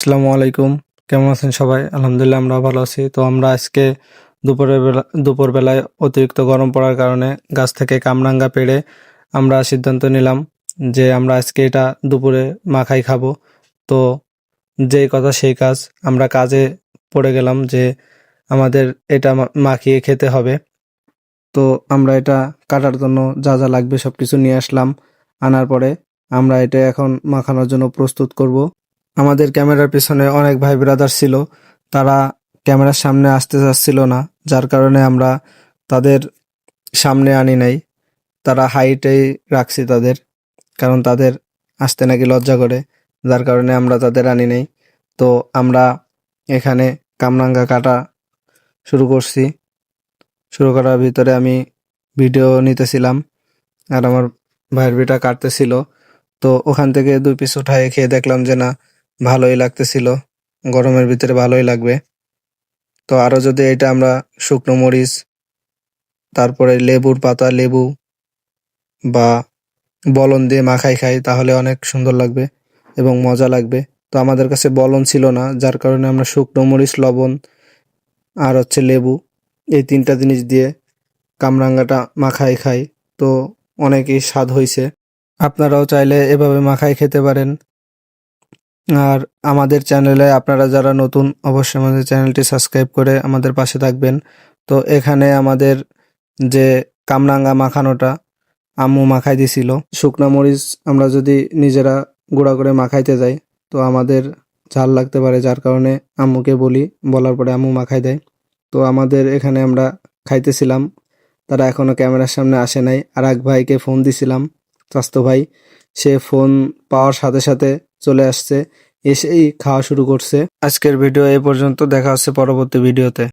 আসসালামু আলাইকুম। কেমন আছেন সবাই? আলহামদুলিল্লাহ আমরা ভালো আছি। তো আমরা আজকে দুপুরের বেলা দুপুর বেলায় অতিরিক্ত গরম পড়ার কারণে গাছ থেকে কামরাঙ্গা পেড়ে আমরা সিদ্ধান্ত নিলাম যে আমরা আজকে এটা দুপুরে মাখাই খাব। তো যেই কথা সেই কাজ আমরা কাজে পড়ে গেলাম যে আমাদের এটা মাখিয়ে খেতে হবে। তো আমরা এটা কাটার জন্য যা যা লাগবে সব কিছু নিয়ে আসলাম। আনার পরে আমরা এটা এখন মাখানোর জন্য প্রস্তুত করব। আমাদের ক্যামেরার পিছনে অনেক ভাই ব্রাদার ছিল। তারা ক্যামেরার সামনে আসতে চাচ্ছিল না, যার কারণে আমরা তাদের সামনে আনি নাই। তারা হাইটেই রাখছি তাদের, কারণ তাদের আসতে নাকি লজ্জা করে, যার কারণে আমরা তাদের আনি নাই। তো আমরা এখানে কামরাঙ্গা কাটা শুরু করছি। শুরু করার ভিতরে আমি ভিডিও নিতেছিলাম, আর আমার ভাইয়ের বিটা কাটতেছিল। তো ওখান থেকে দুই পিস উঠায় খেয়ে দেখলাম যে না ভালোই লাগতেছিল। গরমের ভিতরে ভালোই লাগবে। তো আরও যদি এটা আমরা শুকনো মরিচ, তারপরে লেবুর পাতা, লেবু বা বলন দিয়ে মাখাই খাই, তাহলে অনেক সুন্দর লাগবে এবং মজা লাগবে। তো আমাদের কাছে বলন ছিল না, যার কারণে আমরা শুকনো মরিচ, লবণ আর হচ্ছে লেবু এই তিনটা জিনিস দিয়ে কামরাঙ্গাটা মাখাই খাই। তো অনেকই স্বাদ হয়েছে আপনারাও চাইলে এভাবে মাখাই খেতে পারেন। আর আমাদের চ্যানেলে আপনারা যারা নতুন, অবশ্যই আমাদের চ্যানেলটি সাবস্ক্রাইব করে আমাদের পাশে থাকবেন। তো এখানে আমাদের যে কামরাঙ্গা মাখানোটা আম্মু মাখাই দিছিল, শুকনা মরিচ আমরা যদি নিজেরা গুঁড়া করে মাখাইতে যাই, তো আমাদের ঝাল লাগতে পারে, যার কারণে আম্মুকে বলি, বলার পরে আম্মু মাখাই দেয়। তো আমাদের এখানে আমরা খাইতেছিলাম, তারা এখনও ক্যামেরার সামনে আসে নাই। আর এক ভাইকে ফোন দিছিলাম, স্বাস্থ্য ভাই, সে ফোন পাওয়ার সাথে সাথে চলে আসছে এসেই খাওয়া শুরু করছে। আজকের ভিডিও এ পর্যন্ত দেখা হচ্ছে পরবর্তী ভিডিওতে।